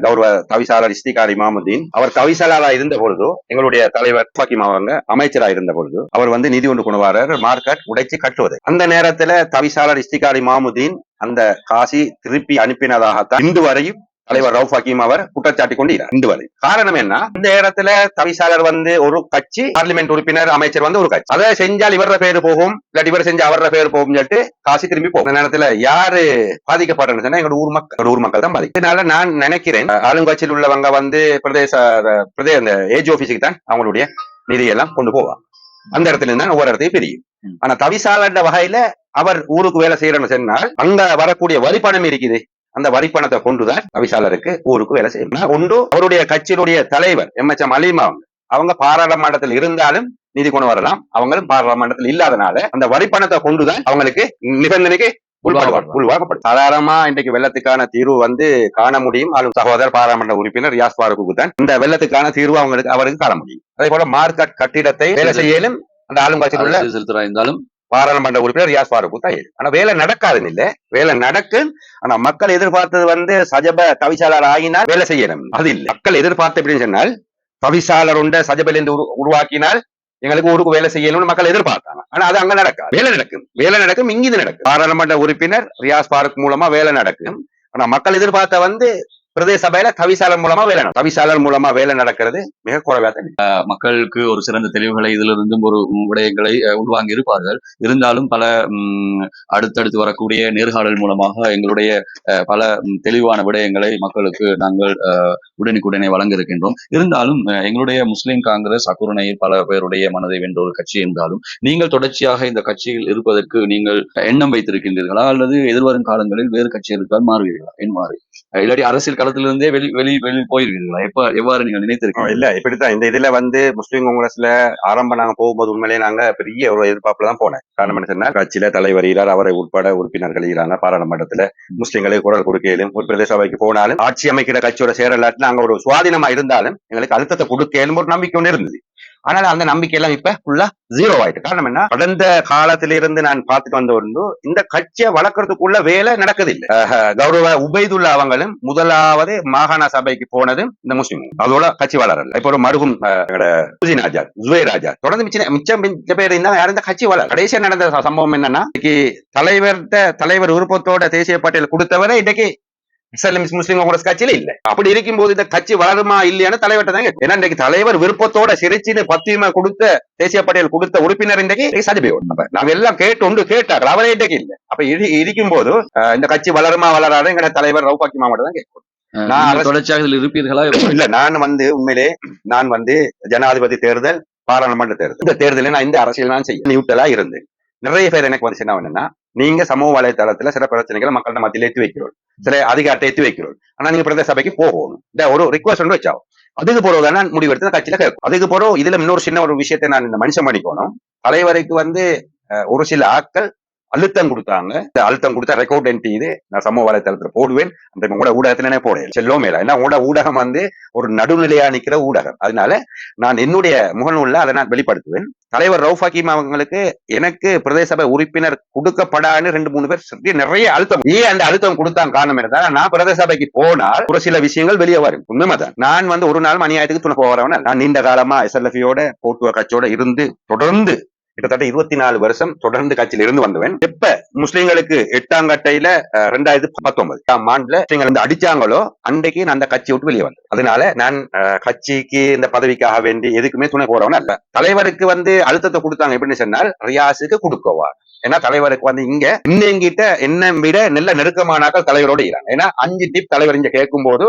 கௌரவ தவிசாளர் இஸ்திகார் இமாமுதீன் அவர் தவிசாளரா இருந்த பொழுது எங்களுடைய தலைவர் ஃபக்கீம் அவங்க அமைச்சரா இருந்த பொழுது அவர் வந்து நிதி ஒன்று கொண்டு வர்றாரு மார்க்கெட் உடைச்சு கட்டுவது. அந்த நேரத்துல தவிசாளர் இஸ்திகார் இமாமுதீன் அந்த காசி திருப்பி அனுப்பினதாகத்தான் இன்று வரையும் தலைவர் ரவுஃப் ஹக்கீம் அவர் குற்றச்சாட்டி கொண்டு இந்து வரை. காரணம் என்ன? இந்த இடத்துல தவிசாளர் வந்து ஒரு கட்சி பார்லிமெண்ட் உறுப்பினர் அமைச்சர் வந்து ஒரு கட்சி. அதை செஞ்சால் இவர பேரு போகும் இல்லாட்டி இவர் செஞ்சா அவர பேரு போகும் சொல்லிட்டு காசு திரும்பி போகும். இந்த நேரத்துல யாரு பாதிக்கப்படுறேன்னு சொன்னா எங்களோட ஊர் மக்கள். ஊர் மக்கள் தான் பாதிக்கும் இதனால நான் நினைக்கிறேன் ஆளுங்கட்சியில் உள்ளவங்க வந்து பிரதேச பிரதேச அந்த ஏஜ் ஆபீஸுக்கு தான் அவங்களுடைய நிதியெல்லாம் கொண்டு போவாங்க அந்த இடத்துல இருந்து ஒவ்வொரு இடத்தையும் பிரியும். ஆனா தவிசாளர் வகையில அவர் ஊருக்கு வேலை செய்யறன்னு சொன்னால் அங்க வரக்கூடிய வரிப்பணம் இருக்குது. அந்த வரிப்பணத்தை கொண்டுதான் தவிசாளருக்கு ஊருக்கு வேலை செய்யணும் ஒன்று அவருடைய கட்சியினுடைய தலைவர் எம் எச் எம் அலீமா அவங்க அவங்க பாராளுமன்றத்தில் இருந்தாலும் நிதி கொண்டு வரலாம். அவங்களும் பாராளுமன்றத்தில் இல்லாதனால அந்த வரிப்பணத்தை கொண்டுதான் அவங்களுக்கு நிபந்தனைக்கு உள்வாங்கப்படும். சாதாரணமா இன்றைக்கு வெள்ளத்துக்கான தீர்வு வந்து காண முடியும். ஆளும் சகோதரர் பாராளுமன்ற உறுப்பினர் ரியாஸ் பாருக்கு தான் இந்த வெள்ளத்துக்கான தீர்வு அவங்களுக்கு அவருக்கு காண முடியும். அதே போல மார்க்கெட் கட்டிடத்தை வேலை செய்யலும் அந்த ஆளுங்கட்சியில் உள்ள செலுத்துறா இருந்தாலும் பாராளுமன்ற உறுப்பினர் ரியாஸ் பாருக்கு தான் ஆனா வேலை நடக்காதுன்னு இல்ல. வேலை நடக்கும் ஆனா மக்கள் எதிர்பார்த்தது வந்து சஜப தவிசாளர் ஆகினால் வேலை செய்யணும். அது இல்ல. மக்கள் எதிர்பார்த்து அப்படின்னு சொன்னால் தவிசாளர் உண்ட சஜபல் என்று உரு- உருவாக்கினால் எங்களுக்கு ஊருக்கு வேலை செய்யணும்னு மக்கள் எதிர்பார்த்தாங்க. ஆனா அது அங்க நடக்காது. வேலை நடக்கும். வேலை நடக்கும் இங்கிது நடக்கும். பாராளுமன்ற உறுப்பினர் ரியாஸ் பாருக்கு மூலமா வேலை நடக்கும். ஆனா மக்கள் எதிர்பார்த்த வந்து பிரதேச சபையில தவிசாளர் மூலமா வேலை தவிசாளர் மூலமா வேலை நடக்கிறது மிக குறைவா தான் மக்களுக்கு ஒரு சிறந்த தெளிவுகளை இதுல இருந்தும் ஒரு விடயங்களை உள்வாங்கி இருப்பார்கள். இருந்தாலும் பல அடுத்தடுத்து வரக்கூடிய நேர்காணல் மூலமாக எங்களுடைய அஹ், பல தெளிவான விடயங்களை மக்களுக்கு நாங்கள் அஹ், உடனுக்குடனே வழங்க இருக்கின்றோம் இருந்தாலும் எங்களுடைய முஸ்லிம் காங்கிரஸ் அக்குரணையில் பல பேருடைய மனதை வென்ற ஒரு கட்சி என்றாலும் நீங்கள் தொடர்ச்சியாக இந்த கட்சியில் இருப்பதற்கு நீங்கள் எண்ணம் வைத்திருக்கின்றீர்களா? அல்லது எதிர்வரும் காலங்களில் வேறு கட்சிகளுக்கால் மாறுவீர்களா? என் மாறி. இல்லாட்டி அரசியல் களத்திலிருந்தே வெளி வெளி வெளி போயிருவீர்களா? எப்ப எவ்வாறு நீங்கள் ஆ, நினைத்திருக்கீங்க இல்ல இப்படித்தான். இந்த இதுல வந்து முஸ்லீம் காங்கிரஸ்ல ஆரம்ப நாங்க போகும்போது உண்மையிலேயே நாங்க பெரிய ஒரு எதிர்பார்ப்புல தான் போனேன். காரணம் என்ன சொன்னா கட்சியில தலைவர் ஈரார் அவரை உட்பட உறுப்பினர்கள் ஈராங்க பாராளுமன்றத்துல முஸ்லிம்களை குரல் கொடுக்கலும் ஒரு பிரதேச சபைக்கு போனாலும் ஆட்சி அமைக்கிற கட்சியோட சேரலாட்டு நாங்க ஒரு சுவாதீனமா இருந்தாலும் எங்களுக்கு அழுத்தத்தை கொடுக்கலும் ஒரு நம்பிக்கை ஒன்று இருந்தது. ஆனால் அந்த நம்பிக்கை எல்லாம் இப்ப ஃபுல்லா ஜீரோ ஆயிட்டு. காரணம் என்ன? கடந்த காலத்திலிருந்து நான் பார்த்துட்டு வந்த ஒன்று இந்த கட்சியை வளர்க்கறதுக்குள்ள வேலை நடக்குது கௌரவ உபைதுல்லா அவங்களும் முதலாவது மாகாண சபைக்கு போனதும் இந்த முஸ்லீம். அதோட கட்சி வளரல. இப்ப ஒரு மருகும் அஹ், எங்கட ராஜா ஜுவேர் தொடர்ந்து மிச்சம் மிச்சம் மிச்ச பேர் இருந்தா யாரும் இந்த கட்சி வளர கடைசியா நடந்த சம்பவம் என்னன்னா இன்னைக்கு தலைவர்கிட்ட தலைவர் விருப்பத்தோட தேசிய பட்டியல் கொடுத்தவரை இன்னைக்கு இஸ்லாமிய முஸ்லிம் காங்கிரஸ் கட்சியில இல்ல. அப்படி இருக்கும்போது இந்த கட்சி வளருமா இல்லையான்னு தலைவர்கிட்ட தான் கேட்கும். ஏன்னா இன்னைக்கு தலைவர் விருப்பத்தோட சிரிச்சுன்னு பத்தியமா கொடுத்த தேசிய பட்டியல் கொடுத்த உறுப்பினர் இன்றைக்கு அப்ப நாங்க எல்லாம் கேட்டு உண்டு கேட்டார் அவரே இன்றைக்கு இல்ல. அப்ப இரு- இருக்கும் போது இந்த கட்சி வளருமா வளராது எங்க தலைவர் ரவுபாக்கி மாவட்டம் தான் கேட்கும் நான் தொடர்ச்சியாக இருப்பீர்களா? இல்ல நான் வந்து உண்மையிலே நான் வந்து ஜனாதிபதி தேர்தல் பாராளுமன்ற தேர்தல். இந்த தேர்தலில் நான் இந்த அரசியல் நான் செய்ய நியூட்டலா இருந்தேன். நிறைய பேர் எனக்கு வந்து என்ன என்னன்னா நீங்க சமூக வலைதளத்துல சில பிரச்சனைகளை மக்கள்கிட்ட மத்தியில எத்தி வைக்கிறோம். சில அதிகாரத்தை எத்தி வைக்கிறோம். ஆனா நீங்க பிரதேச சபைக்கு போகணும். இந்த ஒரு ரிக்வஸ்ட் ஒன்று வச்சாகும் அதுக்கு போறதான் தானே முடிவு எடுத்து கட்சியில கேட்கும். அதுக்கு போறோம் இதுல இன்னொரு சின்ன ஒரு விஷயத்தை நான் இந்த மனுஷன் பண்ணிக்கணும். தலைவருக்கு வந்து ஒரு சில ஆட்கள் அழுத்தம் கொடுத்தாங்க. இந்த அழுத்தம் கொடுத்தா ரெக்கார்ட் என்டி இது நான் சமூக வலைத்தளத்துல போடுவேன். அந்த உங்களோட ஊடகத்திலே போடுவேன் செல்லோ மேல. ஏன்னா உங்களோட ஊடகம் வந்து ஒரு நடுநிலையா நிக்கிற ஊடகம். அதனால நான் என்னுடைய முகநூல்ல அதை நான் வெளிப்படுத்துவேன். தலைவர் ரவுஃப் ஹக்கீம் அவங்களுக்கு எனக்கு பிரதேச சபை உறுப்பினர் கொடுக்கப்படான்னு ரெண்டு மூணு பேர் சொல்லி நிறைய அழுத்தம். ஏன் அந்த அழுத்தம் கொடுத்தாங்க காரணம் இருந்தா நான் பிரதேச சபைக்கு போனால் ஒரு சில விஷயங்கள் வெளியே வரும். உண்மைதான். நான் வந்து ஒரு நாள் அநியாயத்துக்கு துணை போகிறவன நான் நீண்ட காலமா எஸ்எல்எஃபியோட போட்டுவ கட்சியோட இருந்து தொடர்ந்து கிட்டத்தட்ட இருபத்தி நாலு வருஷம் தொடர்ந்து கட்சியில இருந்து வந்தவன். எப்ப முஸ்லிம்களுக்கு எட்டாம் கட்டையில ரெண்டாயிரத்தி பத்தொன்பது ஆண்டுல முஸ்லிம்கள் வந்து அடிச்சாங்களோ அன்றைக்கு நான் அந்த கட்சியை விட்டு வெளியே வந்தேன். அதனால நான் கட்சிக்கு இந்த பதவிக்காக வேண்டி எதுக்குமே துணை போறவன் அல்ல. தலைவருக்கு வந்து அழுத்தத்தை கொடுத்தாங்க. எப்படின்னு சொன்னால் ரியாஸுக்கு கொடுக்கவா? ஏன்னா தலைவருக்கு வந்து இங்க இன்னங்கிட்ட என்ன விட நல்ல நெருக்கமானாக்கள் தலைவரோட ஈரான் ஏன்னா அஞ்சு டிப் தலைவர் இங்க கேட்கும் போது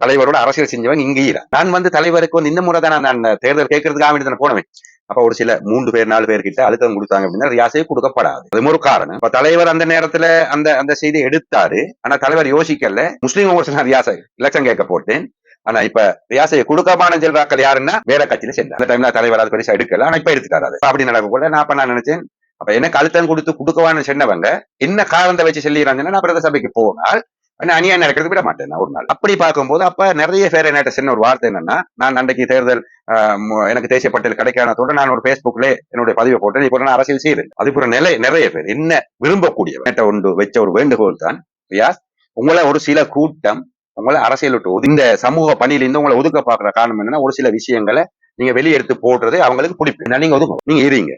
தலைவரோட அரசியல் செஞ்சவங்க இங்க ஈரான் நான் வந்து தலைவருக்கு வந்து இந்த முறை தான் நான் தேர்தல் கேட்கறதுக்காக வேண்டி தான் அப்ப ஒரு சில மூன்று பேர் நாலு பேர்கிட்ட அழுத்தம் கொடுத்தாங்க அப்படின்னா ரியாசே கொடுக்கப்படாது. அது ஒரு காரணம். இப்ப தலைவர் அந்த நேரத்துல அந்த அந்த செய்தி எடுத்தாரு. ஆனா தலைவர் யோசிக்கல. முஸ்லீம் காங்கிரஸ் ரியாசை எலெக்ஷன் கேட்க போட்டேன். ஆனா இப்ப ரியாசையை கொடுக்கமான செல்வாக்கள் யாருன்னா வேற கட்சியில சென்றார். அந்த டைம்ல தலைவர் அது பெருசா எடுக்கல. ஆனா இப்ப எடுத்துட்டாரு அது. அப்படி நடக்கக்கூட நான் அப்ப நான் நினைச்சேன். அப்ப எனக்கு அழுத்தம் கொடுத்து கொடுக்கவான்னு சொன்னவங்க என்ன காரணத்தை வச்சு சொல்லிடுறாங்கன்னா நான் பிரத சபைக்கு போனால் அநியாயம் நடக்கிறது விட மாட்டேன் நான் ஒரு நாள். அப்படி பார்க்கும்போது அப்ப நிறைய பேர் என்ன சின்ன ஒரு வார்த்தை என்னன்னா நான் அன்றைக்கு தேர்தல் ஆஹ், எனக்கு தேசிய பட்டியல் கிடைக்கானதோட நான் ஒரு Facebookல என்னுடைய பதிவை போட்டேன். இப்போ நான் அரசியல் செய்யறேன் அதுக்கு ஒரு நிலை நிறைய பேர் என்ன விரும்பக்கூடிய என்கிட்ட ஒன்று வச்ச ஒரு வேண்டுகோள் தான் ரியாஸ் உங்களை ஒரு சில கூட்டம் உங்களை அரசியல் விட்டு ஒது- இந்த சமூக பணியிலிருந்து உங்களை ஒதுக்க பாக்குற காரணம் என்னன்னா ஒரு சில விஷயங்களை நீங்க வெளியெடுத்து போடுறது அவங்களுக்கு பிடிப்பு. நீங்க ஒதுங்க நீங்க இருங்க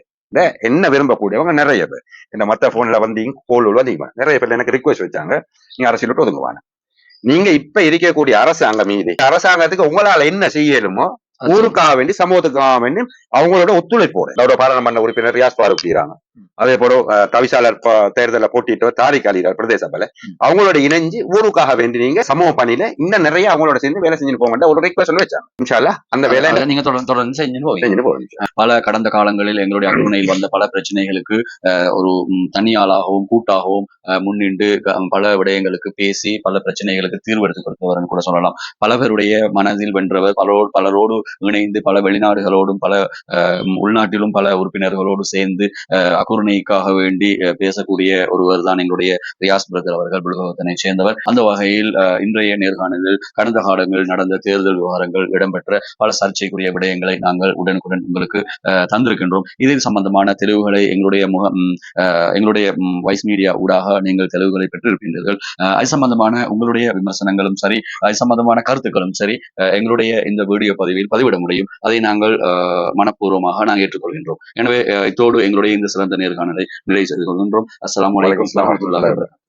என்ன விரும்பக்கூடியவங்க? நிறைய பேர். இந்த மத்த போன்ல வந்தீங்க கோல் அதிகமா நிறைய பேர் எனக்கு ரிக்வஸ்ட் வச்சாங்க. நீங்க அரசியல் விட்டு ஒதுங்குவாங்க நீங்க இப்ப இருக்கக்கூடிய அரசாங்கம் மீது அரசாங்கத்துக்கு உங்களால என்ன செய்யலுமோ ஊருக்காக வேண்டி சமூகத்துக்காக வேண்டி அவங்களோட ஒத்துழைப்போட. அவரோட பாராளுமன்ற உறுப்பினர் ரியாஸ் பாரூக் செய்யறாங்க அதே போல தவிசாளர் தேர்தலில் போட்டிட்டு தாரிக் அலிரார் பிரதேச சபையில. அவங்களோட இணைஞ்சு ஊருக்காக வேண்டி நீங்க சமூக பணியில இன்னும் நிறைய அவங்களோட சேர்ந்து வேலை செஞ்சுட்டு போங்க ஒரு ரிக்வஸ்ட் சொல்லி வச்சாங்க. இன்ஷால்லா அந்த வேலை நீங்க தொடர்ந்து தொடர்ந்து செஞ்சுன்னு போவீங்க. பல கடந்த காலங்களில் எங்களுடைய அக்குணையில் வந்த பல பிரச்சனைகளுக்கு ஒரு ம், தனி ஆளாகவும் கூட்டாகவும் முன்னின்று பல விடயங்களுக்கு பேசி பல பிரச்சனைகளுக்கு தீர்வு எடுத்து கொடுத்தவர்னு கூட சொல்லலாம். பல பேருடைய மனதில் வென்றவர் பலரோடு பலரோடு இணைந்து பல வெளிநாடுகளோடும் பல அஹ், உள்நாட்டிலும் பல உறுப்பினர்களோடு சேர்ந்து அஹ், வேண்டி பேசக்கூடிய ஒருவர் தான் எங்களுடைய ரியாஸ் பிரதர் அவர்கள் விழுகத்தனை சேர்ந்தவர். அந்த வகையில் அஹ், இன்றைய நேர்காணலில் கடந்த காலங்களில் நடந்த தேர்தல் விவகாரங்கள் இடம்பெற்ற பல சர்ச்சைக்குரிய விடயங்களை நாங்கள் உடனுக்குடன் உங்களுக்கு அஹ், தந்திருக்கின்றோம். இதில் சம்பந்தமான தெளிவுகளை எங்களுடைய முகம் அஹ், எங்களுடைய வைஸ் மீடியா ஊடாக நீங்கள் தெளிவுகளை பெற்றிருக்கின்றீர்கள். அஹ், அது சம்பந்தமான உங்களுடைய விமர்சனங்களும் சரி அது சம்பந்தமான கருத்துக்களும் சரி அஹ், எங்களுடைய இந்த வீடியோ பதிவில் பதிவிட முடியும். அதை நாங்கள் மனப்பூர்வமாக நாங்கள் ஏற்றுக்கொள்கின்றோம். எனவே இத்தோடு எங்களுடைய இந்த சிறந்த நேர்காணலை நிறைவு செய்து கொள்கின்றோம். வரஹ்மத்துல்லாஹி வபரகாத்துஹு.